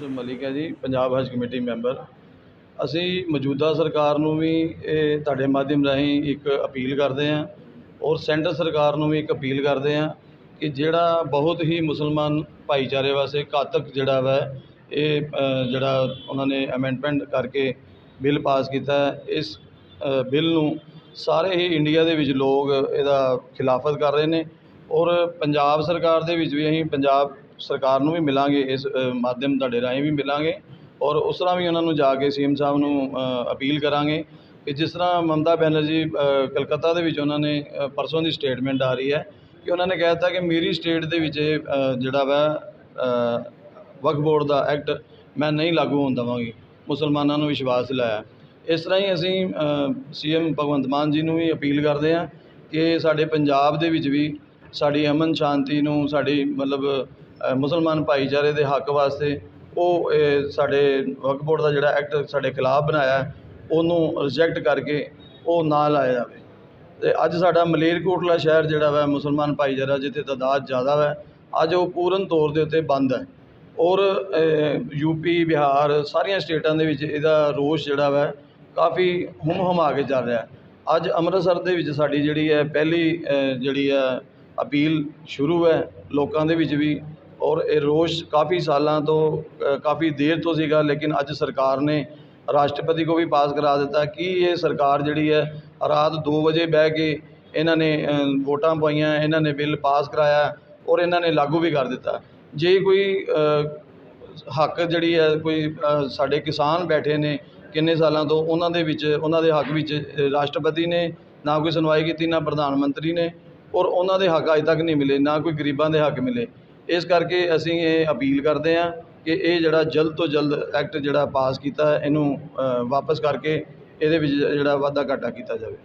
ਯੂਸਫ ਮਲਿਕ ਹੈ ਜੀ, Punjab ਹਜ committee member. ਅਸੀਂ ਮੌਜੂਦਾ ਸਰਕਾਰ ਨੂੰ ਵੀ ਇਹ ਤੁਹਾਡੇ ਮਾਧਿਅਮ ਰਾਹੀਂ ਇੱਕ ਅਪੀਲ ਕਰਦੇ ਹਾਂ ਔਰ ਸੈਂਟਰ ਸਰਕਾਰ ਨੂੰ ਵੀ ਇੱਕ ਅਪੀਲ ਕਰਦੇ ਹਾਂ ਕਿ ਜਿਹੜਾ ਬਹੁਤ ਹੀ ਮੁਸਲਮਾਨ ਭਾਈਚਾਰੇ ਵਾਸਤੇ ਘਾਤਕ ਜਿਹੜਾ ਵਾ, ਇਹ ਜਿਹੜਾ ਉਹਨਾਂ ਨੇ ਅਮੈਂਡਮੈਂਟ ਕਰਕੇ ਬਿੱਲ ਪਾਸ ਕੀਤਾ ਇਸ ਬਿੱਲ ਨੂੰ ਸਾਰੇ ਹੀ ਇੰਡੀਆ ਦੇ ਵਿੱਚ ਲੋਕ ਇਹਦਾ ਖਿਲਾਫਤ ਕਰ ਰਹੇ ਨੇ ਔਰ ਪੰਜਾਬ ਸਰਕਾਰ ਦੇ ਵਿੱਚ ਵੀ ਅਸੀਂ ਪੰਜਾਬ ਸਰਕਾਰ ਨੂੰ ਵੀ ਮਿਲਾਂਗੇ, ਇਸ ਮਾਧਿਅਮ ਤੁਹਾਡੇ ਰਾਹੀਂ ਵੀ ਮਿਲਾਂਗੇ ਔਰ ਉਸ ਤਰ੍ਹਾਂ ਵੀ ਉਹਨਾਂ ਨੂੰ ਜਾ ਕੇ ਸੀਐਮ ਸਾਹਿਬ ਨੂੰ ਅਪੀਲ ਕਰਾਂਗੇ ਕਿ ਜਿਸ ਤਰ੍ਹਾਂ ਮਮਤਾ ਬੈਨਰਜੀ ਕਲਕੱਤਾ ਦੇ ਵਿੱਚ ਉਹਨਾਂ ਨੇ ਪਰਸੋਂ ਦੀ ਸਟੇਟਮੈਂਟ ਆ ਰਹੀ ਹੈ ਕਿ ਉਹਨਾਂ ਨੇ ਕਹਿ ਦਿੱਤਾ ਕਿ ਮੇਰੀ ਸਟੇਟ ਦੇ ਵਿੱਚ ਇਹ ਜਿਹੜਾ ਵਾ ਵਕਫ ਬੋਰਡ ਦਾ ਐਕਟ ਮੈਂ ਨਹੀਂ ਲਾਗੂ ਹੋਣ ਦੇਵਾਂਗੀ। ਮੁਸਲਮਾਨਾਂ ਨੂੰ ਵਿਸ਼ਵਾਸ ਦਿਲਾਇਆ। ਇਸ ਤਰ੍ਹਾਂ ਹੀ ਅਸੀਂ ਸੀਐਮ ਭਗਵੰਤ ਮਾਨ ਜੀ ਨੂੰ ਵੀ ਅਪੀਲ ਕਰਦੇ ਹਾਂ ਕਿ ਸਾਡੇ ਪੰਜਾਬ ਦੇ ਵਿੱਚ ਵੀ ਸਾਡੀ ਅਮਨ ਸ਼ਾਂਤੀ ਨੂੰ, ਸਾਡੀ ਮਤਲਬ ਮੁਸਲਮਾਨ ਭਾਈਚਾਰੇ ਦੇ ਹੱਕ ਵਾਸਤੇ ਉਹ ਸਾਡੇ ਵਕਫ ਬੋਰਡ ਦਾ ਜਿਹੜਾ ਐਕਟ ਸਾਡੇ ਖਿਲਾਫ ਬਣਾਇਆ ਉਹਨੂੰ ਰਿਜੈਕਟ ਕਰਕੇ ਉਹ ਨਾ ਲਾਇਆ ਜਾਵੇ। ਤੇ ਅੱਜ ਸਾਡਾ ਮਲੇਰਕੋਟਲਾ ਸ਼ਹਿਰ ਜਿਹੜਾ ਵਾ ਮੁਸਲਮਾਨ ਭਾਈਚਾਰਾ ਜਿੱਥੇ ਤਾਦਾਦ ਜ਼ਿਆਦਾ ਵਾ, ਅੱਜ ਉਹ ਪੂਰਨ ਤੌਰ ਦੇ ਉੱਤੇ ਬੰਦ ਹੈ। ਔਰ ਯੂਪੀ ਬਿਹਾਰ ਸਾਰੀਆਂ ਸਟੇਟਾਂ ਦੇ ਵਿੱਚ ਇਹਦਾ ਰੋਸ਼ ਜਿਹੜਾ ਵਾ ਕਾਫੀ ਹੁੰਮ ਹੁਮਾ ਕੇ ਚੱਲ ਰਿਹਾ ਅੱਜ ਅੰਮ੍ਰਿਤਸਰ ਦੇ ਵਿੱਚ ਸਾਡੀ ਜਿਹੜੀ ਹੈ ਪਹਿਲੀ ਜਿਹੜੀ ਹੈ ਅਪੀਲ ਸ਼ੁਰੂ ਹੈ, ਲੋਕਾਂ ਦੇ ਵਿੱਚ ਵੀ ਔਰ ਇਹ ਰੋਸ਼ ਕਾਫੀ ਸਾਲਾਂ ਤੋਂ ਕਾਫੀ ਦੇਰ ਤੋਂ ਸੀਗਾ, ਲੇਕਿਨ ਅੱਜ ਸਰਕਾਰ ਨੇ ਰਾਸ਼ਟਰਪਤੀ ਕੋ ਵੀ ਪਾਸ ਕਰਾ ਦਿੱਤਾ ਕਿ ਇਹ ਸਰਕਾਰ ਜਿਹੜੀ ਹੈ, ਰਾਤ ਦੋ ਵਜੇ ਬਹਿ ਕੇ ਇਹਨਾਂ ਨੇ ਵੋਟਾਂ ਪਾਈਆਂ, ਇਹਨਾਂ ਨੇ ਬਿੱਲ ਪਾਸ ਕਰਾਇਆ ਔਰ ਇਹਨਾਂ ਨੇ ਲਾਗੂ ਵੀ ਕਰ ਦਿੱਤਾ। ਜੇ ਕੋਈ ਹੱਕ ਜਿਹੜੀ ਹੈ, ਕੋਈ ਸਾਡੇ ਕਿਸਾਨ ਬੈਠੇ ਨੇ ਕਿੰਨੇ ਸਾਲਾਂ ਤੋਂ, ਉਹਨਾਂ ਦੇ ਵਿੱਚ, ਉਹਨਾਂ ਦੇ ਹੱਕ ਵਿੱਚ ਰਾਸ਼ਟਰਪਤੀ ਨੇ ਨਾ ਕੋਈ ਸੁਣਵਾਈ ਕੀਤੀ, ਨਾ ਪ੍ਰਧਾਨ ਮੰਤਰੀ ਨੇ ਔਰ ਉਹਨਾਂ ਦੇ ਹੱਕ ਅਜੇ ਤੱਕ ਨਹੀਂ ਮਿਲੇ, ਨਾ ਕੋਈ ਗਰੀਬਾਂ ਦੇ ਹੱਕ ਮਿਲੇ। ਇਸ ਕਰਕੇ ਅਸੀਂ ਇਹ ਅਪੀਲ ਕਰਦੇ ਹਾਂ ਕਿ ਇਹ ਜਿਹੜਾ ਜਲਦ ਤੋਂ ਜਲਦ ਐਕਟ ਜਿਹੜਾ ਪਾਸ ਕੀਤਾ ਇਹਨੂੰ ਵਾਪਸ ਕਰਕੇ ਇਹਦੇ ਵਿੱਚ ਜਿਹੜਾ ਵਾਧਾ ਘਾਟਾ ਕੀਤਾ ਜਾਵੇ।